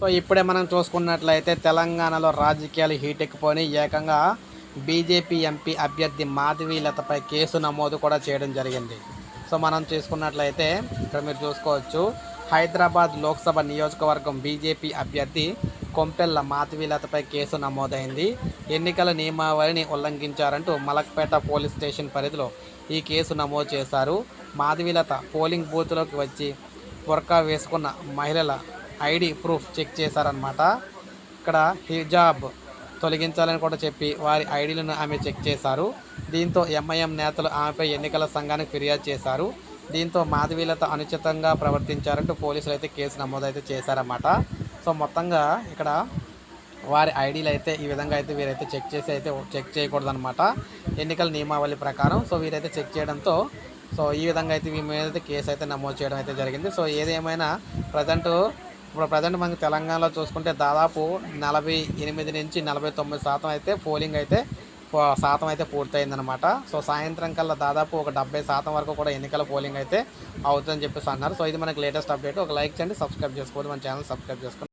So ఇప్పుడే మనం చూసుకున్నట్లయితే తెలంగాణలో రాజకీయాలు హీటెక్కిపోయి ఏకంగా బీజేపీ ఎంపీ అభ్యర్థి మాధవీలతపై కేసు నమోదు కూడా చేయడం జరిగింది. సో మనం చూసుకున్నట్లయితే ఇక్కడ మీరు చూసుకోవచ్చు హైదరాబాద్ లోక్సభ నియోజకవర్గం బీజేపీ అభ్యర్థి కొంపెల్ల మాధవీలతపై కేసు నమోదైంది. ఎన్నికల నియమావళిని ఉల్లంఘించారంటూ మలక్పేట పోలీస్ స్టేషన్ పరిధిలో ఈ కేసు నమోదు చేశారు. మాధవీలత పోలింగ్ బూత్లోకి వచ్చి బుర్కా వేసుకున్న మహిళల ఐడి ప్రూఫ్ చెక్ చేశారనమాట ఇక్కడ హిజాబ్ తొలగించాలని కూడా చెప్పి వారి ఐడీలను ఆమె చెక్ చేశారు. దీంతో ఎంఐఎం నేతలు ఆమెపై ఎన్నికల సంఘానికి ఫిర్యాదు చేశారు. దీంతో మాధవీలత అనుచితంగా ప్రవర్తించారంటూ పోలీసులు అయితే కేసు నమోదైతే చేశారన్నమాట. సో మొత్తంగా ఇక్కడ వారి ఐడీలు అయితే ఈ విధంగా అయితే వీరైతే చెక్ చేసి అయితే చెక్ చేయకూడదనమాట ఎన్నికల నియమావళి ప్రకారం సో వీరైతే చెక్ చేయడంతో సో ఈ విధంగా అయితే వీరి మీద అయితే కేసు అయితే నమోదు చేయడం అయితే జరిగింది. సో ఏదేమైనా ప్రజెంట్ ఇప్పుడు ప్రజెంట్ మనకి తెలంగాణలో చూసుకుంటే దాదాపు నలభై ఎనిమిది నుంచి నలభై తొమ్మిది శాతం అయితే పోలింగ్ అయితే శాతం అయితే పూర్తయిందనమాట సో సాయంత్రం కల్లా దాదాపు ఒక డెబ్బై శాతం వరకు కూడా ఎన్నికల పోలింగ్ అయితే అవుతుందని చెప్పేసి అన్నారు. సో ఇది మనకి లేటెస్ట్ అప్డేట్ ఒక లైక్ చేయండి సబ్స్క్రైబ్ చేసుకోవద్దు మన ఛానల్ సబ్స్క్రైబ్ చేసుకోండి.